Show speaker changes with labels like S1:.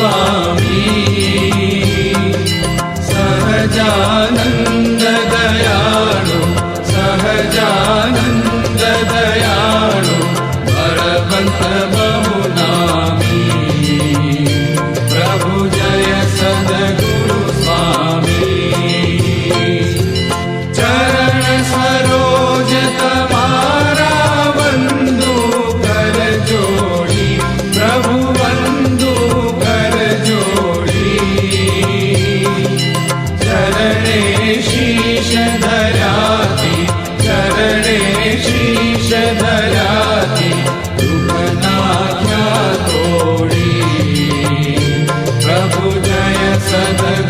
S1: Swami Sahajanand सदग